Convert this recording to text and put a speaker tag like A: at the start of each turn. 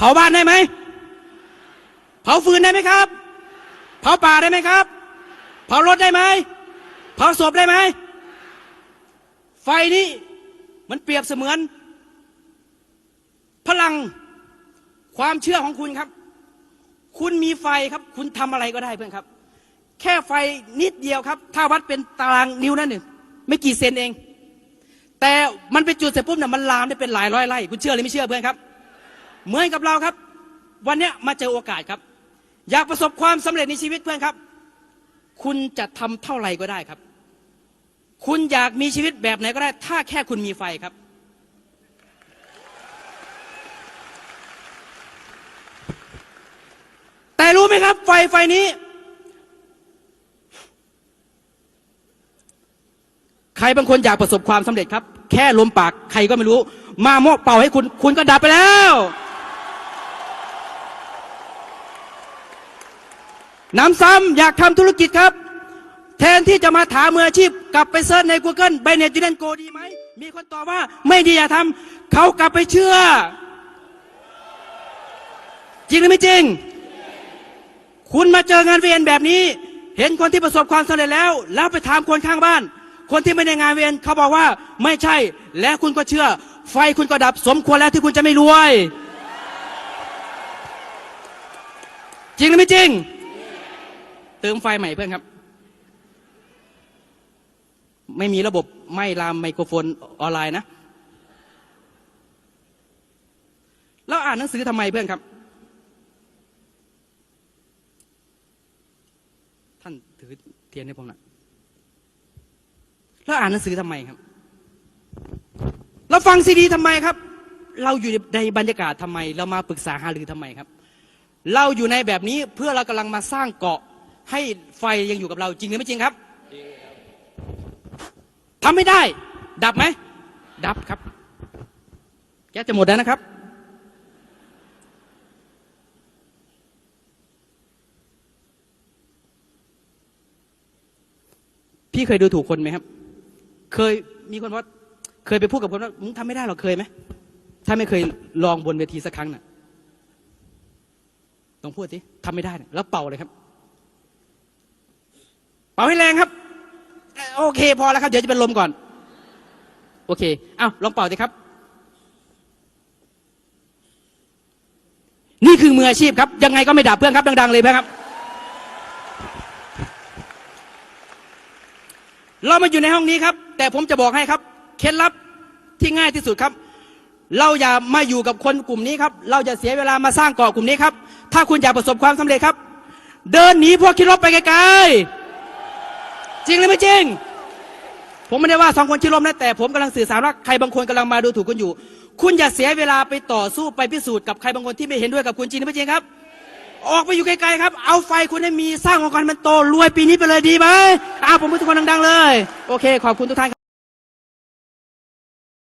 A: เผาบ้านได้ไหม เผาฟืนได้ไหมครับ เผาป่าได้ไหมครับ เผารถได้ไหม เผาศพได้ไหม ไฟนี้มันเปรียบเสมือน พลังความเชื่อของคุณครับ คุณมีไฟครับ คุณทำอะไรก็ได้เพื่อนครับ แค่ไฟนิดเดียวครับ ถ้าวัดเป็นตารางนิ้วนั่นหนึ่งไม่กี่เซนเอง แต่มันเป็นจุดเสร็จปุ๊บเนี่ยมันลามได้เป็นหลายร้อยไร่คุณเชื่อหรือไม่เชื่อเพื่อนครับ เหมือนกับเราครับ วันนี้มาเจอโอกาสครับ อยากประสบความสำเร็จในชีวิตเพื่อนครับ คุณจะทำเท่าไหร่ก็ได้ครับ คุณอยากมีชีวิตแบบไหนก็ได้ ถ้าแค่คุณมีไฟครับ แต่รู้ไหมครับ ไฟไฟนี้ ใครบางคนอยากประสบความสำเร็จครับ แค่ลมปากใครก็ไม่รู้ มาโมกเป่าให้คุณ คุณก็ดับไปแล้ว น้ำซ้ำอยากทำธุรกิจครับ แทนที่จะมาถามมืออาชีพ กลับไปเซิร์ชใน Google ไบเน็ตยูเนนโกดีไหม มีคนตอบว่าไม่ดีอย่าทำเขากลับไปเชื่อ จริงหรือไม่จริง คุณมาเจองานเวียนแบบนี้ เห็นคนที่ประสบความสำเร็จแล้ว แล้วไปถามคนข้างบ้าน คนที่ไม่ได้งานเวียนเขาบอกว่าไม่ใช่ และคุณก็เชื่อ ไฟคุณก็ดับสมควรแล้วที่คุณจะไม่รวย จริงหรือไม่จริง เติมไฟใหม่เพื่อนครับ ไม่มีระบบไม่ลามไมโครโฟนออนไลน์นะ แล้วอ่านหนังสือทำไมเพื่อนครับ ท่านถือเทียนให้ผมหน่อยแล้วอ่านหนังสือทำไมครับ เราฟังซีดีทำไมครับ เราอยู่ในบรรยากาศทำไม เรามาปรึกษาหารือทำไมครับ เราอยู่ในแบบนี้เพื่อเรากำลังมาสร้างเกาะ ให้ไฟยังอยู่กับเราจริงหรือไม่จริงครับทำไม่ได้ ดับไหม ดับครับแก๊สจะหมดแล้วนะครับ พี่เคยดูถูกคนไหมครับ เคยมีคนว่าเคยไปพูดกับคนว่ามึงทำไม่ได้หรอกเคยไหมถ้าไม่เคยลองบนเวทีสักครั้งน่ะลองพูดสิทำไม่ได้น่ะแล้วเป่าเลยครับเป่าให้แรงครับ โอเค พอแล้วครับเดี๋ยวจะเป็นลมก่อน โอเคเอ้าลองเป่าสิครับ นี่คือมืออาชีพครับ ยังไงก็ไม่ดับเพื่อนครับ ดัง ๆ เลยเพื่อนครับ เรามาอยู่ในห้องนี้ครับ แต่ผมจะบอกให้ครับ เคล็ดลับที่ง่ายที่สุดครับ เราอย่ามาอยู่กับคนกลุ่มนี้ครับ เราจะเสียเวลามาสร้างเกาะกลุ่มนี้ครับ ถ้าคุณอยากประสบความสำเร็จครับ เดินหนีพวกคิดลบไปไกลๆ จริงหรือไม่จริง ผมไม่ได้ว่าสองคนชิลมนะแต่ผมกำลังสื่อสารว่าใครบางคนกำลังมาดูถูกคุณอยู่ คุณอย่าเสียเวลาไปต่อสู้ไปพิสูจน์กับใครบางคนที่ไม่เห็นด้วยกับคุณจริงหรือไม่จริงครับ ออกไปอยู่ไกลๆครับ เอาไฟคุณให้มีสร้างองค์กรมันโตรวยปีนี้ไปเลยดีไหมอ้าวผมพูดทุกคนดังๆเลย โอเค ขอบคุณทุกท่านครับ